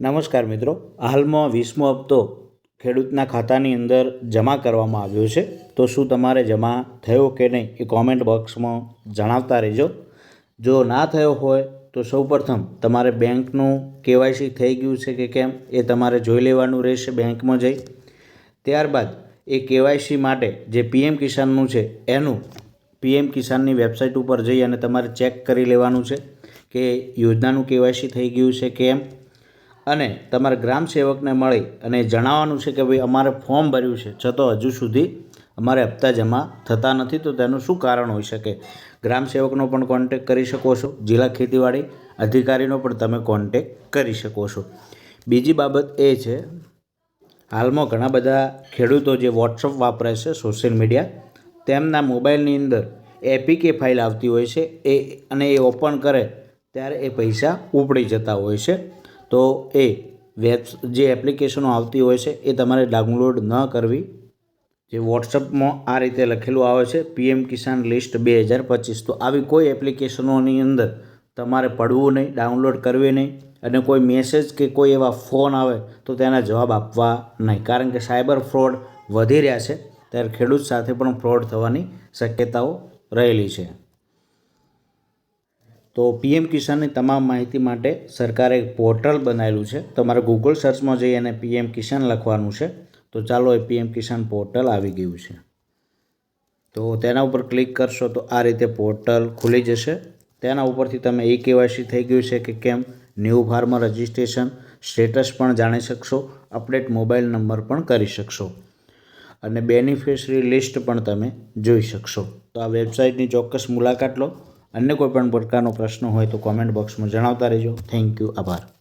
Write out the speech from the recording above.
નમસ્કાર મિત્રો, હાલમાં વીસમો હપ્તો ખેડૂતના ખાતાની અંદર જમા કરવામાં આવ્યો છે. તો શું તમારે જમા થયો કે નહીં એ કોમેન્ટ બોક્સમાં જણાવતા રહેજો. જો ના થયો હોય તો સૌપ્રથમ તમારે બેંકનું કેવાયસી થઈ ગયું છે કે કેમ એ તમારે જોઈ લેવાનું રહેશે બેંકમાં જઈ. ત્યારબાદ એ કેવાયસી માટે જે પીએમ કિસાનનું છે એનું પીએમ કિસાનની વેબસાઇટ ઉપર જઈ અને તમારે ચેક કરી લેવાનું છે કે યોજનાનું કેવાયસી થઈ ગયું છે કેમ. અને તમારા ગ્રામ સેવકને મળી અને જણાવવાનું છે કે ભાઈ અમારે ફોર્મ ભર્યું છે છતાં હજુ સુધી અમારે હપ્તા જમા થતા નથી, તો તેનું શું કારણ હોઈ શકે? ગ્રામ સેવકનો પણ કોન્ટેક કરી શકો છો, જિલ્લા ખેતીવાડી અધિકારીનો પણ તમે કોન્ટેક કરી શકો છો. બીજી બાબત એ છે, હાલમાં ઘણા બધા ખેડૂતો જે વોટ્સઅપ વાપરે છે સોશિયલ મીડિયા તેમના મોબાઈલની અંદર એપીકે ફાઇલ આવતી હોય છે, એ અને એ ઓપન કરે, ત્યારે એ પૈસા ઉપડી જતા હોય છે. તો એ વેબ જે એપ્લિકેશનો આવતી હોય છે, એ તમારે ડાઉનલોડ ન કરવી. જે વોટ્સઅપમાં આ રીતે લખેલું આવે છે પીએમ કિસાન લિસ્ટ બે હજાર પચીસ તો આવી કોઈ એપ્લિકેશનોની અંદર તમારે પડવું નહીં ડાઉનલોડ કરવી નહીં અને કોઈ મેસેજ કે કોઈ એવા ફોન આવે તો તેના જવાબ આપવા નહીં. કારણ કે સાયબર ફ્રોડ વધી રહ્યા છે, ત્યારે ખેડૂત સાથે પણ ફ્રોડ થવાની શક્યતાઓ રહેલી છે. તો પીએમ કિસાનની તમામ માહિતી માટે સરકારે એક પોર્ટલ બનાવેલું છે. તમારે ગૂગલ સર્ચમાં જઈ અને પીએમ કિસાન લખવાનું છે. તો ચાલો એ પીએમ કિસાન પોર્ટલ આવી ગયું છે. તો તેના ઉપર ક્લિક કરશો તો આ રીતે પોર્ટલ ખુલી જશે. તેના ઉપરથી તમે ઈ કેવાયસી થઈ ગયું છે કે કેમ, ન્યૂ ફાર્મર રજિસ્ટ્રેશન, સ્ટેટસ પણ જાણી શકશો, અપડેટ મોબાઈલ નંબર પણ કરી શકશો. અને બેનિફિશરી લિસ્ટ પણ તમે જોઈ શકશો. તો આ વેબસાઇટની ચોક્કસ મુલાકાત લો. અન્ય કોઈપણ પ્રકારનો પ્રશ્ન હોય તો કોમેન્ટ બોક્સમાં જણાવતા રહેજો. થેન્ક યુ આભાર.